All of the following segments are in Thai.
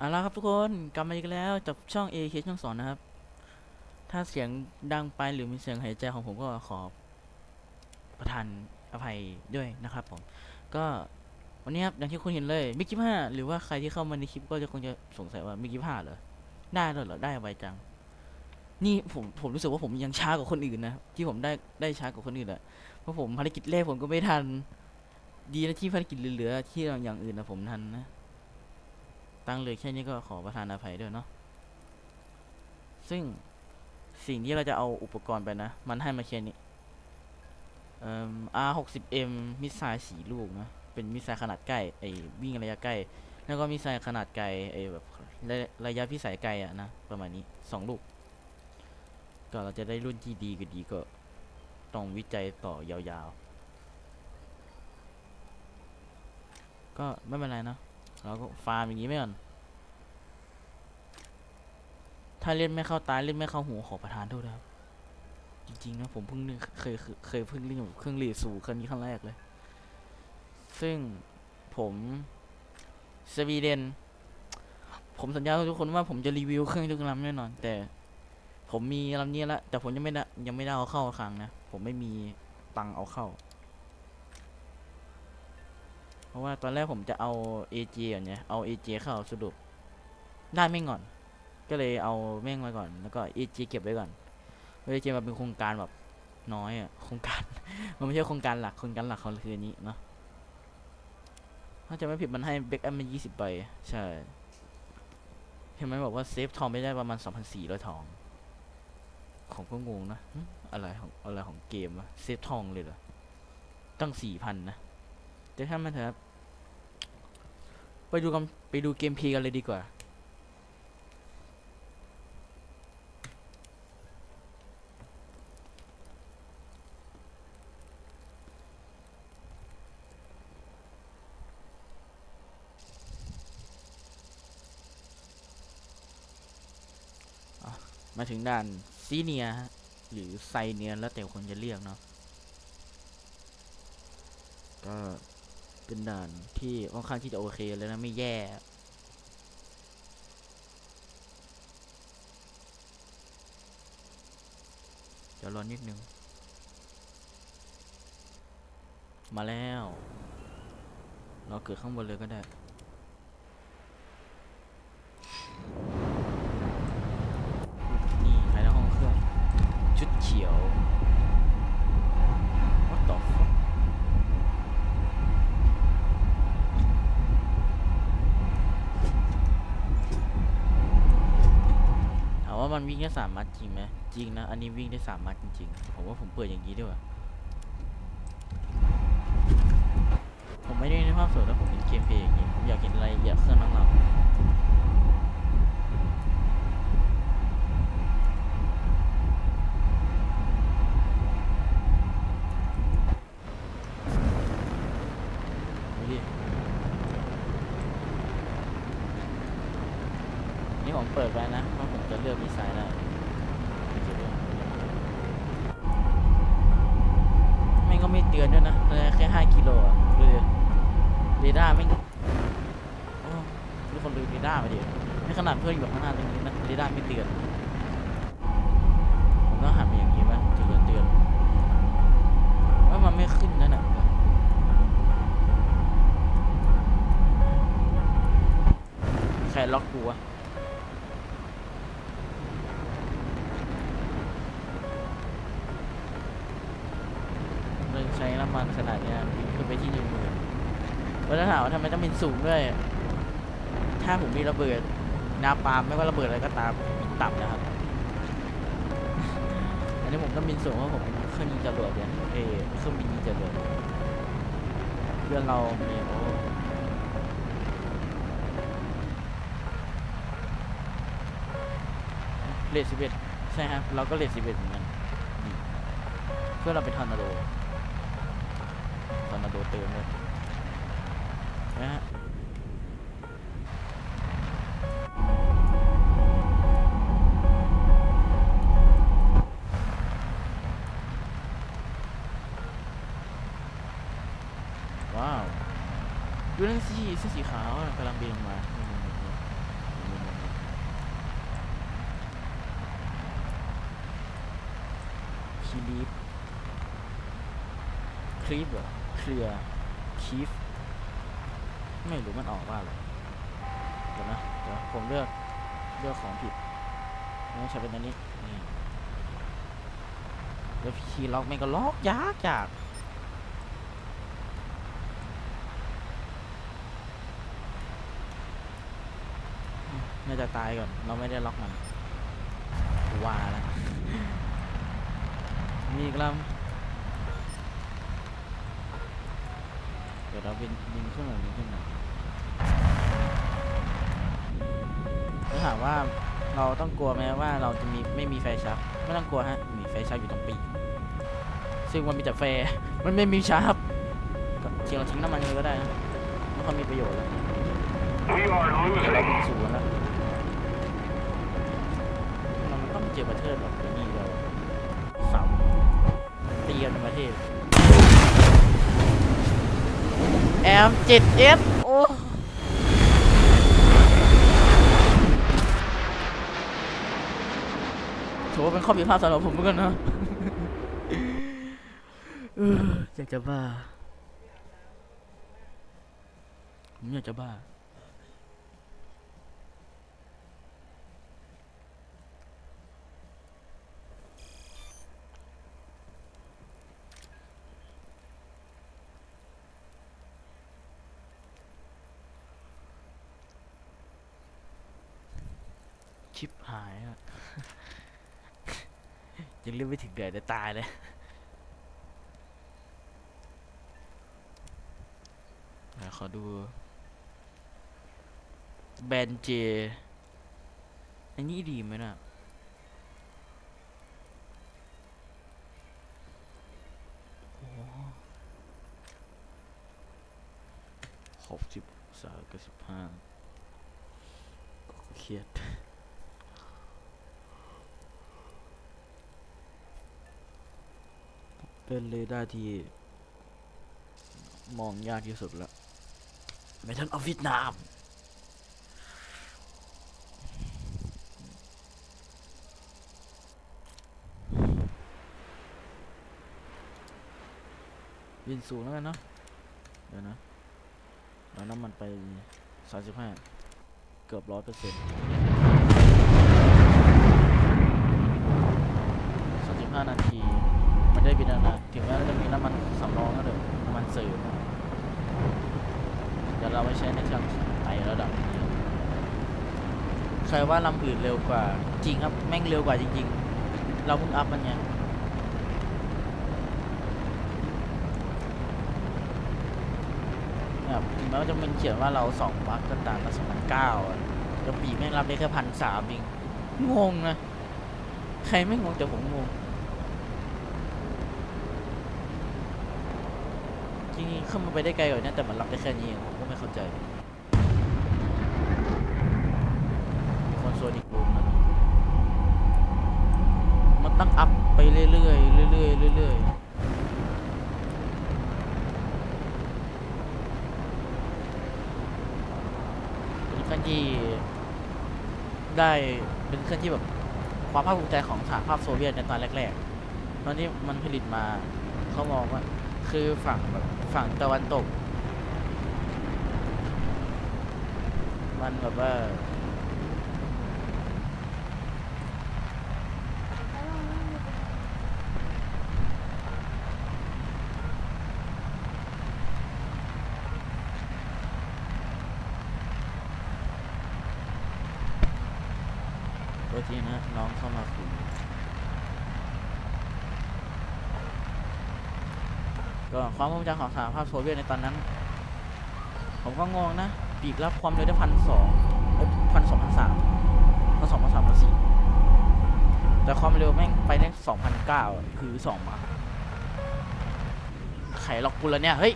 เอาละครับทุกคนกลับมาอีกแล้วกับช่อง A K ช่องสอนนะครับ ถ้าเสียงดังไปหรือมีเสียงหายใจของผมก็ขอประทานอภัยด้วยนะครับผม ก็วันนี้ครับอย่างที่คุณเห็นเลยมิกกี้ห้าหรือว่าใครที่เข้ามาในคลิปก็จะคงจะสงสัยว่ามิกกี้ห้าเหรอได้แล้วเหรอได้ไวจัง นี่ผมผมรู้สึกว่าผมยังช้ากว่าคนอื่นนะที่ผมได้ได้ช้ากว่าคนอื่นอะเพราะผมภารกิจแรกผมก็ไม่ทัน ดีนะที่ภารกิจเหลือๆที่อย่างอื่นนะผมทันนะ ตั้งเลยแค่นี้ก็ขอประทานอภัยด้วยเนาะซึ่งสิ่งที่เราจะเอาอุปกรณ์ไปนะ มันให้มาแค่นี้เอ่อ R 6 0 M มิสไซล์สีลูกนะ เป็นมิสไซล์ขนาดใกล้ไอ้วิ่งระยะใกล้ แล้วก็มิสไซล์ขนาดไกลไอ้แบบระระยะพิสัยไกลอะนะ ประมาณนี้สองลูก ก็เราจะได้รุ่นที่ดีก็ดีก็ต้องวิจัยต่อยาวๆ ก็ไม่เป็นไรเนอะ เราก็ฟาร์มอย่างนี้ไปก่อน ถ้าเล่นไม่เข้าตาเล่นไม่เข้าหูขอประทานโทษนะครับ จริงๆนะผมเพิ่งเคยเคยเพิ่งเล่นแบบเครื่องรีสูครั้งนี้ครั้งแรกเลย ซึ่งผมสวีเดน ผมสัญญาทุกคนว่าผมจะรีวิวเครื่องทุกลำแน่นอน แต่ผมมีลำนี้แล้วแต่ผมยังไม่ได้ยังไม่ได้เอาเข้าครั้งนะ ผมไม่มีตังเอาเข้า เพราะว่าตอนแรกผมจะเอา AJ ก่อนเนี่ยเอา AJ เข้าสรุปได้ไม่งอน ก็เลยเอาแม่งมาก่อน แล้วก็ AJ เก็บไว้ก่อน AJ มาเป็นโครงการแบบน้อยอะโครงการ มันไม่ใช่โครงการหลักโครงการหลักเขาคืออันนี้เนาะถ้าจะไม่ผิดมันให้เบคแอมมา20ใบใช่เห็นไหมบอกว่าเซฟทองไม่ได้ประมาณ 2,400 ทอง ของก็งงนะอะไรของอะไรของเกมวะเซฟทองเลยเหรอตั้ง4,000นะ เดี๋ยวถ้ามันเถอะไปดูกันไปดูเกมพลย์กันเลยดีกว่าอมาถึงด่านซีเนียฮะหรือไซเนียแล้วแต่คนจะเรียกเนาะก็ เป็นด่านที่ค่อนข้างที่จะโอเคเลยนะไม่แย่เดี๋ยวรอนิดนึง มาแล้ว เราเกิดข้างบนเลยก็ได้ นี่ภายในห้องเครื่อง ชุดเขียว What the fuck ถาม วิ่งได้สามมัดจริงไหมจริงนะ อันนี้วิ่งได้สามมัดจริงๆ ผมว่าผมเปิดอย่างนี้ด้วยว่ะผมไม่ได้ในภาพสวยแล้วผมเห็นเกมเพลย์อย่างนี้ ผมอยากเห็นอะไรอยากเครื่องนั่งหลับดูดินี่ผมเปิดไว้นะว่าผมจะเลือกมีไซน์ได้ไม่จะเลือกไม่งก็ไม่ เตือนด้วยนะเลยแค่ห้ากิโลอะดูดิเรดาร์ไม่โอ้ทุกคนดูเรดาร์มาดินี่ขนาดเพื่อนอยู่ข้างหน้าตรงนี้นะเรดาร์ไม่เตือนผมต้องหันไปอย่างนี้ไหมถึงจะเตือนว่ามันไม่ขึ้นนั่นแหะใครล็อกกูวะ แล้วถ้าถามว่าทำไมต้องบินสูงด้วย ถ้าผมมีระเบิดนาปามไม่ว่าระเบิดอะไรก็ตามต่ำนะครับ อันนี้ผมต้องบินสูงเพราะผมเครื่องยิงจรวดเนี่ยเออเครื่องบินยิงจรวดเพื่อนเรามีโอ้เลดสิบเอ็ดใช่ครับเราก็เลดสิบเอ็ดเหมือนกันเพื่อเราเป็นทอร์นาโดทอร์นาโดเติมเลยะว้าว ดูนั่นสิเสื้อสีขาวกำลังเบงมาคีรีฟคลีฟเหรอเคลียร์คีฟ ไม่รู้มันออกว่าอะไรเดี๋ยวนะเดี๋ยวผมเลือกเลือกของผิดไม่ใช่เป็นอันนี้นี่แล้วคีย์ล็อกแม่ก็ล็อกยากยากน่าจะตายก่อน เราไม่ได้ล็อกมันว่าแล้วมีกลำเดี๋ ยวเราบินบินขึ้นหน่อยบินขึ้นหน่อยถ้าถามว่าเราต้องกลัวไหมว่าเราจะมีไม่มีไฟชักไม่ต้องกลัวฮะมีไฟชักอยู่ตรงปีกซึ่งมันมีแต่ไฟมันไม่มีชาร์ปก็ทิ้งเราทิ้งน้ำมันเลยก็ได้นะไม่ค่อยมีประโยชน์แล้ว We are เราเป็น losing. ศูนย์แล้วเรามันต้องเจอประเทศแบบนี้เราสามเตียนประเทศ แอมจิตเอฟโอ้ถือว่าเป็นข้อผิดพลาดสำหรับผมเหมือนกันนะอออยากจะบ้าผมอยากจะบ้า ชิปหายอะ ยังเรียกไม่ถึงเดือดจะตายเลยขอดูแบนเจ อันนี้ดีไหมน่ะหกสิบสามกับสิบห้าเครียด เป็นเรดาร์ที่ มองยากที่สุดละเมทัลออฟฟิศนามบินสูงแล้วกันเนาะเดี๋ยวนะแล้วน้ำมันไปสามสิบห้าเกือบร้อยเปอร์เซ็นต์สามสิบห้านาที มันได้บินแล้วนะถึงแม้จะมีน้ำมันสำรองก็เถอะน้ำมันเสริม เราไปใช้ในเครื่องไต่ระดับนี้ใครว่าลำอื่นเร็วกว่า จริงครับแม่งเร็วกว่าจริง ๆ เราเพิ่งอัพมันไงแบบถึงแม้ว่าจะเป็นเขียนว่าเราสองวักก็ตามมาสองพันเก้าอะปีแม่งรับได้แค่พันสามเองงงนะ ใครไม่งงแต่ผมงง จ ริงๆขึ้นมาไปได้ไกลกว่านี้แต่มันรับได้แค่นี้เองผมก็ไม่เข้าใจมีคนโซลอีกรูมนะมันตั้งอัพไปเรื่อยๆเรื่อยๆเรื่อยๆเป็นเครื่องที่ได้เป็นเครื่องที่แบบความภาคภูมิใจของสหภาพโซเวียตในตอนแรกๆ ตอนที่มันผลิตมาเขามองว่า คือฝั่งแบบฝั่งตะวันตก มันแบบว่า ตัวทีนะน้องเข้ามาคุยก็ ความภูมิใจของสหภาพโซเวียตในตอนนั้น ผมก็งงนะ ปีกรับความเร็วได้พันสองพันสองพันสามพันสองพันสามพันสี่แต่ความเร็วแม่งไปได้สองพันเก้าคือสองมาไขล็อกกูแล้วเนี่ย เฮ้ย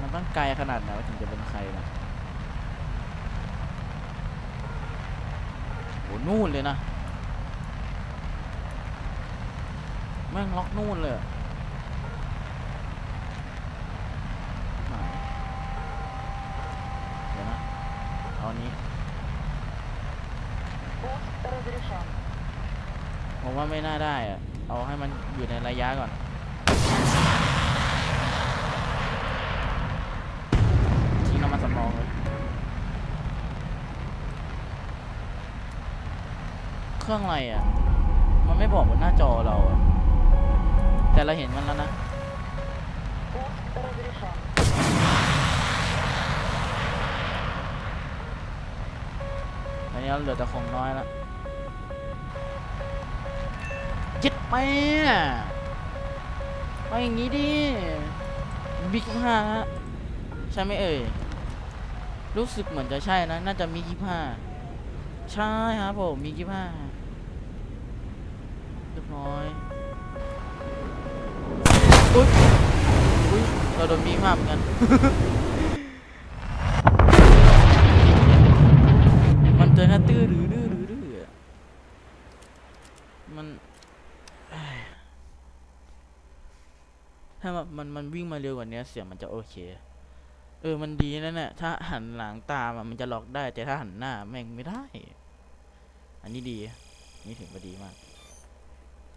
มันต้องไกลขนาดไหนถึงจะเป็นใครนะ โหนู่นเลยนะ แม่งล็อกนู่นเลยเดี๋ยวนะ เอานี้ผมว่าไม่น่าได้อะเอาให้มันอยู่ในระยะก่อน เครื่องอะไรอะ มันไม่บอกบนหน้าจอเรา แต่เราเห็นมันแล้วนะตอนนี้เราเหลือแต่ของน้อยละจิตไปไปอย่างนี้ดิ บิ๊กห้าฮะ ใช่ไหมเอ่ย รู้สึกเหมือนจะใช่นะ น่าจะมีกี่ห้าใช่ครับผม มีกี่ห้า เรียบร้อยอุ๊ยอุ๊ยเราโดนมีห้าเหมือนกัน มันเตือนแค่ตื้อหรือดื้อหรือดื้ออะมันถ้ามันมันมนวิ่งมาเร็วกว่านี้เสียงมันจะโอเค เออมันดีนะเนี่ยถ้าหันหลังตามมันจะล็อกได้แต่ถ้าหันหน้าแม่งไม่ได้ อันนี้ดี นี่ถือว่าดีมาก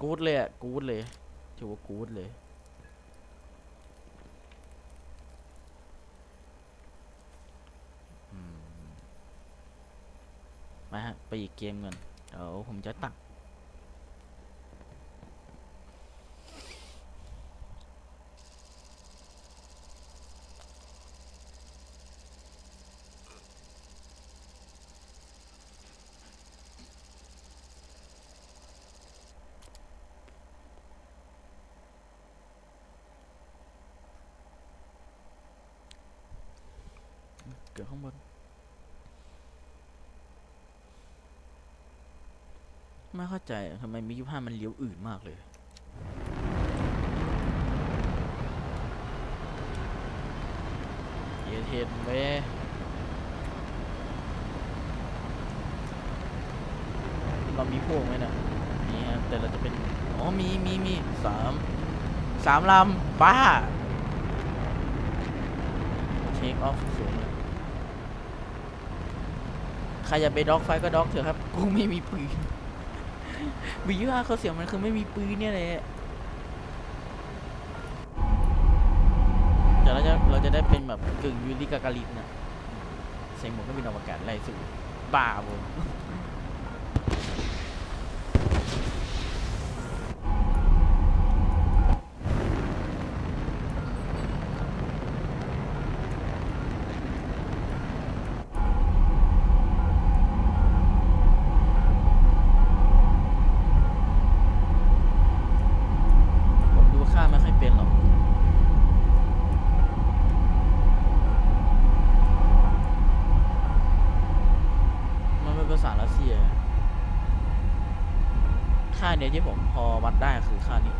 กูดเลยอะกูดเลยถือว่ากูดเลยมมาฮะไปอีกเกมก่อนเดี๋ยวผมจะตัก ไม่เข้าใจทำไมมิยุห้ามันเลี้ยวอื่นมากเลย เยเทนเว้เรามีพวกไหมนะมีฮะแต่เราจะเป็น อ๋อ มี มี มี สาม สามลำบ้า เทคออฟสูงเลยใครจะไปด็อกไฟก็ด็อกเถอะครับ กูไม่มีปืน วิญญาเขาเสียงมันคือไม่มีปืนเนี่ยเลยเดี๋ยวเราจะเราจะได้เป็นแบบกึ่งยูริกากาลินนะเสียงหมวกก็บินอวกาศไล่สู่บ้าผมผมดูค่าไม่ค่อยเป็นหรอก มันเป็นภาษารัสเซีย ค่า เนี้ยที่ผมพอวัดได้คือค่านี้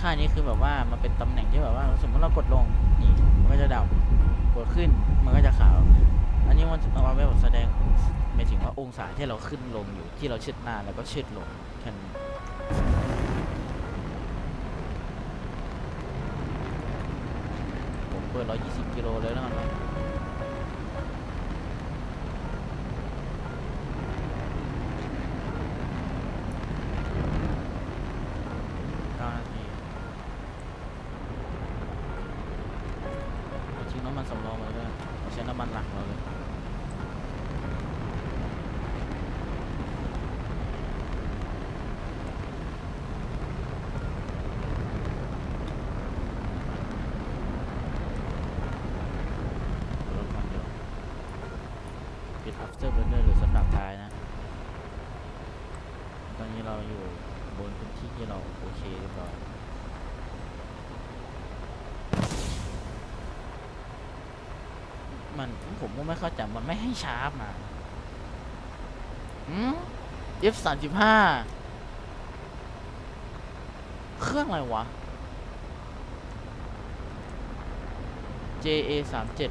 ค่านี้คือแบบว่ามันเป็นตำแหน่งที่แบบว่า สมมติเรากดลงนี่มันก็จะดำกดขึ้นมันก็จะขาว อันนี้มันเอาไว้แบบแสดงหมายถึงว่าองศาที่เราขึ้นลงอยู่ที่เราเชิดหน้าแล้วก็เชิดลงแค่นั้ผมเปิด120กิโลเลยแล้วกันวะ เก้านาทีเอาทิ้งน้ำมันสำรองมาเลยด้วยเราใช้น้ำมันหลักเราเลย รถมันเดียวปิด after burner หรือสำหรับท้ายนะ ตอนนี้เราอยู่บนพื้นที่ที่เราโอเคเรียบร้อยมันผมก็ไม่เข้าใจมันไม่ให้ชาร์ปมาอืม F สามสิบห้าเครื่องอะไรวะ JA สามเจ็ด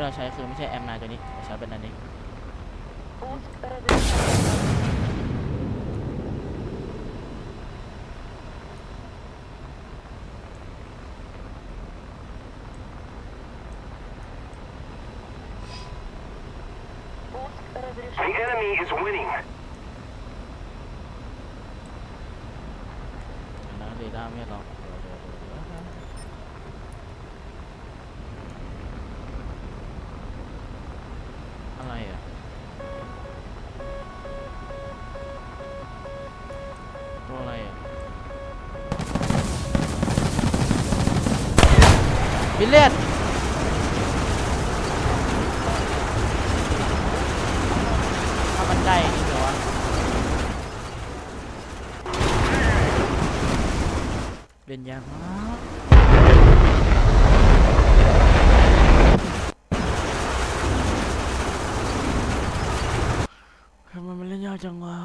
ที่เราใช้คือไม่ใช่แอมนาตัวนี้แต่ใช้เป็นอันนี้ The enemy is winning. นะเราไม่รอ เป็นยากมากทำไมมันเล่นยากจังวะ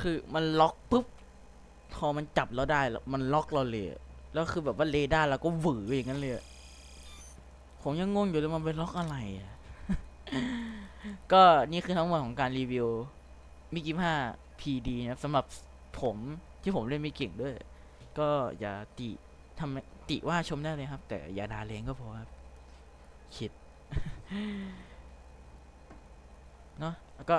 คือมันล็อกปุ๊บ พอมันจับเราได้แล้วมันล็อกเราเลย แล้วคือแบบว่าเรดาร์เราก็หวืออย่างนั้นเลย ผมยังงงอยู่เลยมันไปล็อกอะไรอะก็นี่คือทั้งหมดของการรีวิวมิกิห้า PD นะครับสำหรับ ผมที่ผมเล่นไม่เก่งด้วย ก็อย่าติทำติว่าชมได้เลยครับ แต่อย่าด่าแรงก็พอครับคิดเนาะแล้วก็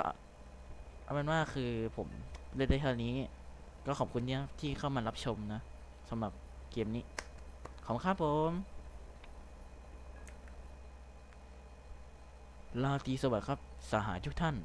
เอาเป็นว่าคือผมเล่นได้เท่านี้ ก็ขอบคุณที่ที่เข้ามารับชมนะสำหรับเกมนี้ ขอบคุณครับผมลาตีสวัสดิ์ครับ สหายทุกท่าน